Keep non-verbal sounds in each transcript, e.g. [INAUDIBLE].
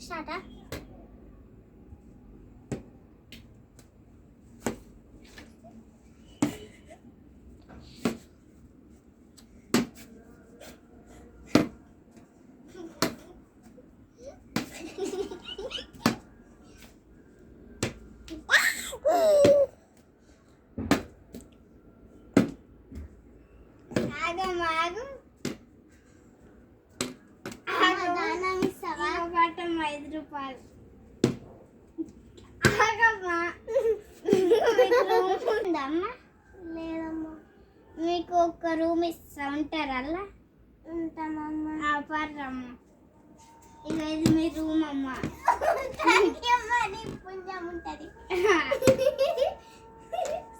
Aşağıda. Agam, agam. రూపాయలు ఆగమ్మా ఉందమ్మా లేదమ్మా మీకు ఒక రూమ్ ఇస్తా ఉంటారు అలా ఉంటామమ్మా పర్రమ్మ ఇక ఇది మీ రూమ్ అమ్మ పుణ్యం ఉంటది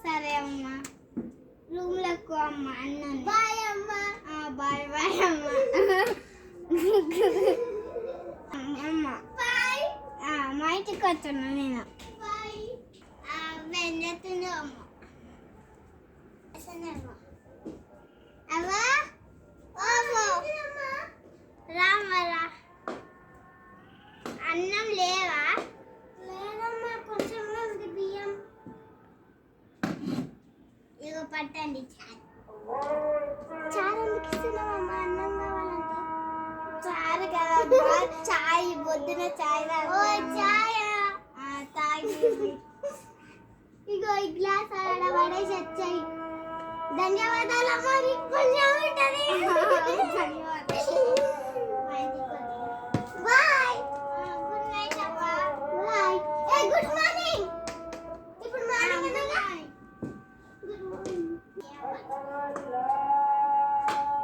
సరే అమ్మ రూమ్లకు అమ్మ అన్నాను బాయ్ అమ్మా. బాయ్ బాయ్ అమ్మ బాయ్ ఇంటికి వచ్చాను నేను. రామరా. అన్నం లేవా? లేదమ్మా కొంచెం బియ్యం. ఇక పట్టండి. చాలా చాయ్ పొద్దున చాయ్ చాయ? తాగి ఇగో ఈ గ్లాస్ ఆడ పడేసి వచ్చాయి. [LAUGHS] ధన్యవాదాలు అమ్మా నీకు పుణ్యం ఉంటది.